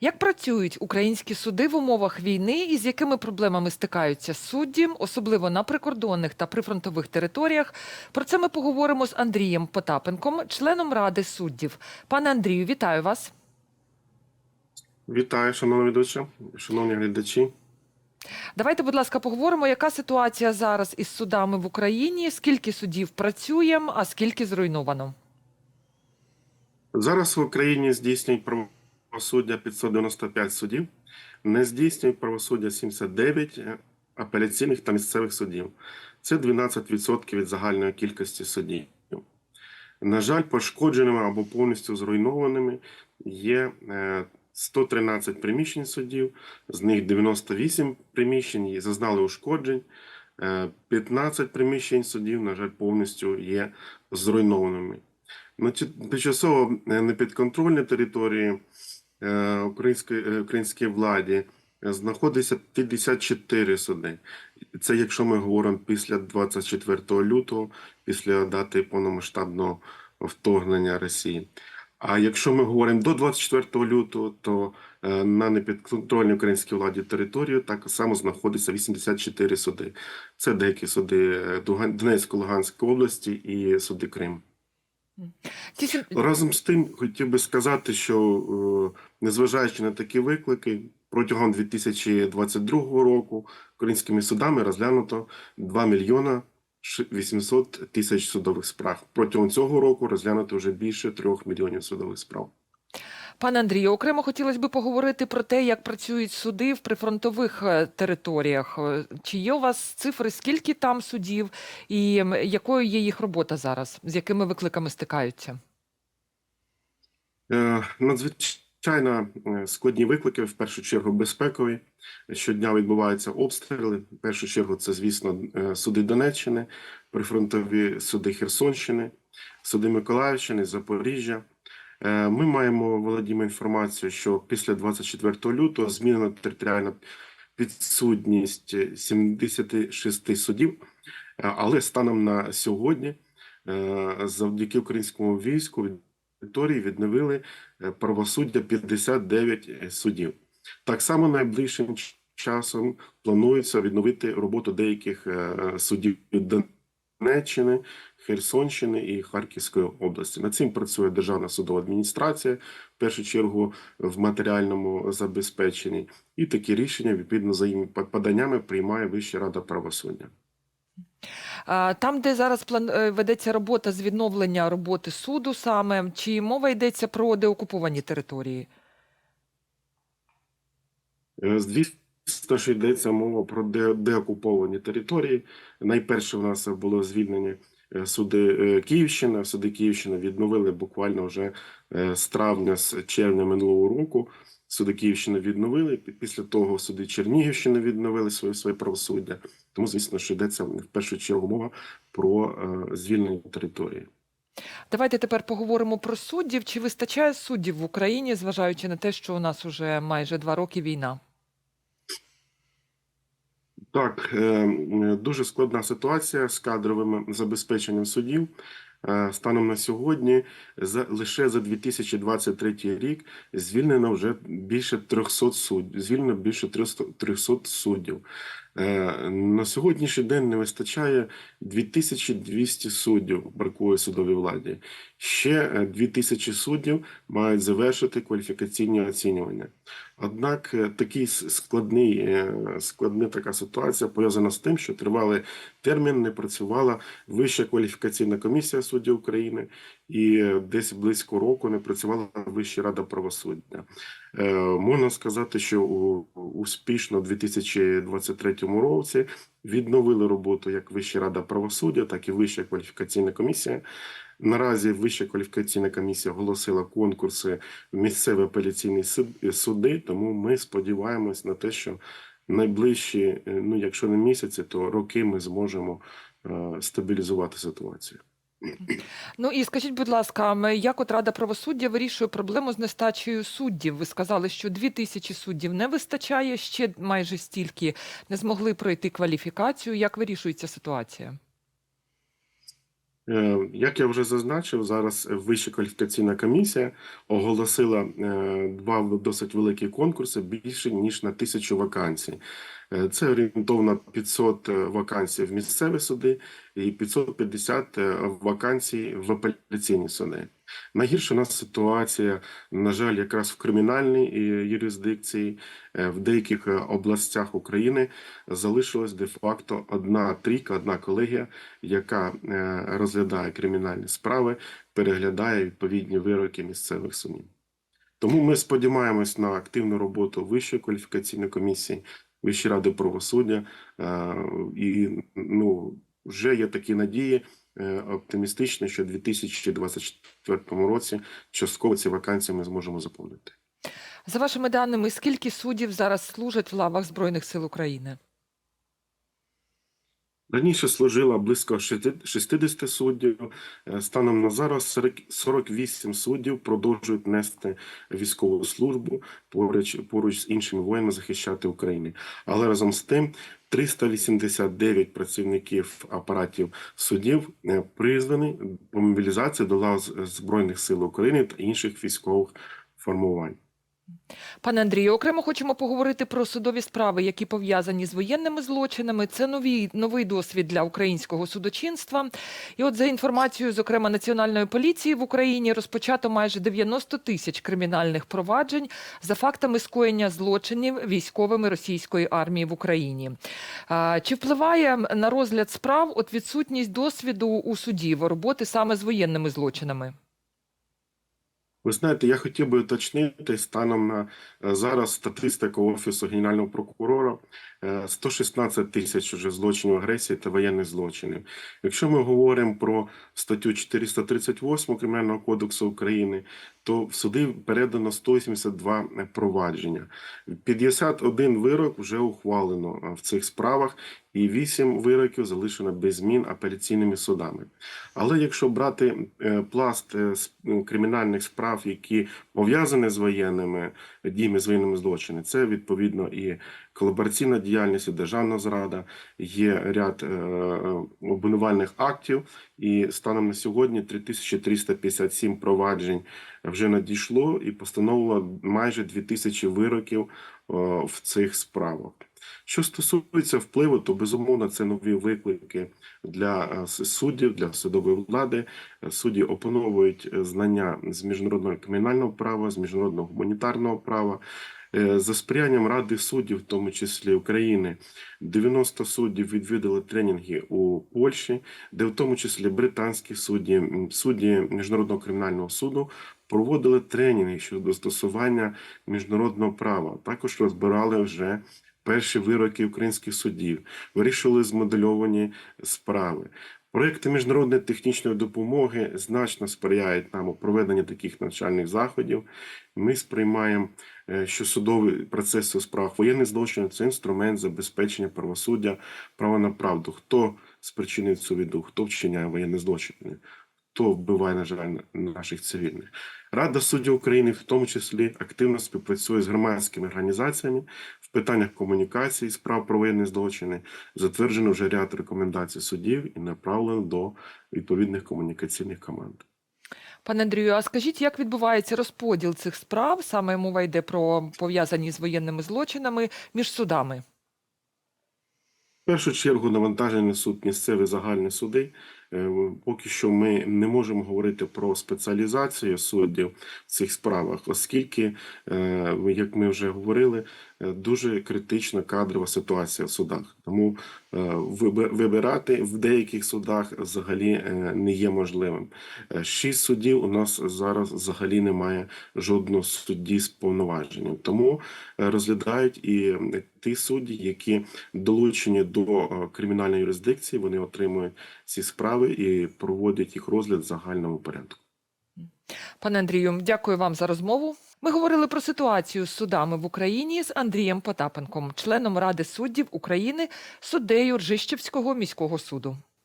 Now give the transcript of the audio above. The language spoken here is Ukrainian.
Як працюють українські суди в умовах війни і з якими проблемами стикаються судді, особливо на прикордонних та прифронтових територіях? Про це ми поговоримо з Андрієм Потапенком, членом Ради суддів. Пане Андрію, вітаю вас. Вітаю, шановні ведучі, шановні глядачі. Давайте, будь ласка, поговоримо, яка ситуація зараз із судами в Україні, скільки судів працює, а скільки зруйновано. Зараз в Україні здійснюють правосуддя 595 судів, не здійснюють правосуддя 79 апеляційних та місцевих судів. Це 12% від загальної кількості судів. На жаль, пошкодженими або повністю зруйнованими є е, 113 приміщень судів, з них 98 приміщень зазнали ушкоджень. Е, 15 приміщень судів, на жаль, повністю є зруйнованими. Тимчасово е, непідконтрольній території е, української, е, українській владі е, знаходиться 54 суди. Це якщо ми говоримо після 24 лютого, після дати повномасштабного вторгнення Росії. А якщо ми говоримо до 24 лютого, то на непідконтрольній українській владі територію так само знаходиться 84 суди. Це деякі суди Донецької, Луганської області і суди Криму. Разом з тим, хотів би сказати, що е, незважаючи на такі виклики, протягом 2022 року українськими судами розглянуто 2 мільйона ш- 800 тисяч судових справ. Протягом цього року розглянуто вже більше 3 мільйонів судових справ. Пане Андрію, окремо хотілося б поговорити про те, як працюють суди в прифронтових е, територіях. Е, Чи є у вас цифри, скільки там судів, і якою є їх робота зараз, з якими викликами стикаються? Е, Надзвичайно складні виклики, в першу чергу безпекові. Щодня відбуваються обстріли. В першу чергу це, звісно, суди Донеччини, прифронтові суди Херсонщини, суди Миколаївщини, Запоріжжя. Е, Ми маємо володіємо інформацією, що після 24 лютого змінена територіальна підсудність 76 судів, Е, але станом на сьогодні, е, завдяки українському війську, території відновили правосуддя 59 судів. Так само найближчим часом планується відновити роботу деяких судів Донеччини, Херсонщини і Харківської області. Над цим працює Державна судова адміністрація, в першу чергу в матеріальному забезпеченні, і такі рішення відповідно за їм поданнями приймає Вища рада правосуддя. Там, де зараз план... е, ведеться робота з відновлення роботи суду саме, чи мова йдеться про деокуповані території? Е, Звісно, що йдеться мова про де- деокуповані території. Найперше в нас було звільнення е, суди е, Київщини. Суди Київщини відновили буквально вже е, з травня, з червня минулого року. Суди Київщини відновили. Після того суди Чернігівщини відновили своє своє правосуддя. Тому, звісно, що йдеться в першу чергу мова про звільнення території. Давайте тепер поговоримо про суддів. Чи вистачає суддів в Україні, зважаючи на те, що у нас уже майже два роки війна? Так, е, дуже складна ситуація з кадровим забезпеченням судів. Е, Станом на сьогодні, за лише за 2023 рік звільнено вже більше 300 суддів. Звільнено більше 300, 300 суддів. Е, На сьогоднішній день не вистачає 2200 суддів, бракує судовій владі. Ще е, 2000 суддів мають завершити кваліфікаційні оцінювання. Однак е, такий складний, е, складна така ситуація пов'язана з тим, що тривалий термін не працювала Вища кваліфікаційна комісія суддів України, і десь близько року не працювала Вища рада правосуддя. Е, Можна сказати, що у- успішно у 2023 році відновили роботу як Вища рада правосуддя, так і Вища кваліфікаційна комісія. Наразі Вища кваліфікаційна комісія оголосила конкурси в місцеві апеляційні суди, тому ми сподіваємось на те, що найближчі, е, ну якщо не місяці, то роки ми зможемо е, стабілізувати ситуацію. Ну і скажіть, будь ласка, як от Рада правосуддя вирішує проблему з нестачею суддів? Ви сказали, що дві тисячі суддів не вистачає, ще майже стільки не змогли пройти кваліфікацію. Як вирішується ситуація? Е, Як я вже зазначив, зараз Вища кваліфікаційна комісія оголосила е, два досить великі конкурси більше ніж на тисячу вакансій. Е, Це орієнтовно 500 вакансій в місцеві суди і 550 вакансій в апеляційні суди. Найгірша у нас ситуація, на жаль, якраз в кримінальній е, юрисдикції Е, в деяких е, областях України залишилась де-факто одна трійка, одна колегія, яка е, розглядає кримінальні справи, переглядає відповідні вироки місцевих судів. Тому ми сподіваємось на активну роботу Вищої кваліфікаційної комісії, Вищої ради правосуддя, е, і ну, вже є такі надії е, оптимістичні, що в 2024 році частково ці вакансії ми зможемо заповнити. За вашими даними, скільки суддів зараз служать в лавах Збройних сил України? Раніше служило близько шести- 60 суддів. Е, Станом на зараз 40 48 суддів продовжують нести військову службу поруч, поруч з іншими воїнами захищати Україну. Але разом з тим 389 працівників апаратів судів е, призвані по мобілізації до лав Збройних сил України та інших військових формувань. Пане Андрію, окремо хочемо поговорити про судові справи, які пов'язані з воєнними злочинами. Це новий, новий досвід для українського судочинства. І от за інформацією, зокрема, Національної поліції в Україні розпочато майже 90 тисяч кримінальних проваджень за фактами скоєння злочинів військовими російської армії в Україні. А, Чи впливає на розгляд справ от відсутність досвіду у судів роботи саме з воєнними злочинами? Ви знаєте, я хотів би уточнити станом на е, зараз статистику Офісу Генерального прокурора 116 тисяч уже злочинів агресії та воєнних злочинів. Якщо ми говоримо про статтю 438 Кримінального кодексу України, то в суди передано 182 провадження. 51 вирок вже ухвалено е, в цих справах, і 8 вироків залишено без змін апеляційними судами. Але якщо брати е, пласт е, кримінальних справ, які пов'язані з воєнними діями, з воєнними злочинами, це відповідно і колабораційна діяльність, державна зрада, є ряд е, е, обвинувальних актів, і станом на сьогодні 3357 проваджень вже надійшло і постановило майже 2000 вироків е, в цих справах. Що стосується впливу, то безумовно це нові виклики для е, суддів, для судової влади. Судді опановують е, знання з міжнародного кримінального права, з міжнародного гуманітарного права. Е, За сприянням Ради суддів, в тому числі України, 90 суддів відвідали тренінги у Польщі, де в тому числі британські судді, судді Міжнародного кримінального суду проводили тренінги щодо застосування міжнародного права. Також розбирали вже перші вироки українських судів, вирішували змодельовані справи. Проекти міжнародної технічної допомоги значно сприяють нам у проведенні таких навчальних заходів. Ми сприймаємо, е, що судовий процес у справах воєнних злочинів це інструмент забезпечення правосуддя, права на правду. Хто спричинив цю віду, хто вчиняє воєнні злочини, хто вбиває, на жаль, наших цивільних. Рада суддів України в тому числі активно співпрацює з громадськими організаціями в питаннях комунікації справ про воєнні злочини. Затверджено вже ряд рекомендацій суддів і направлено до відповідних комунікаційних команд. Пане Андрію, а скажіть, як відбувається розподіл цих справ? Саме мова йде про пов'язані з воєнними злочинами між судами. В першу чергу навантаження несуть місцеві загальні суди. Е, Поки що ми не можемо говорити про спеціалізацію суддів в цих справах, оскільки, е, як ми вже говорили, е, дуже критична кадрова ситуація в судах. Тому вибирати в деяких судах взагалі е, не є можливим. Е, Шість суддів у нас зараз взагалі немає жодного судді з повноваженням. Тому е, розглядають і е, ті судді, які долучені до е, кримінальної юрисдикції, вони отримують ці справи і проводять їх розгляд в загальному порядку. Пане Андрію, дякую вам за розмову. Ми говорили про ситуацію з судами в Україні з Андрієм Потапенком, членом Ради суддів України, суддею Ржищівського міського суду.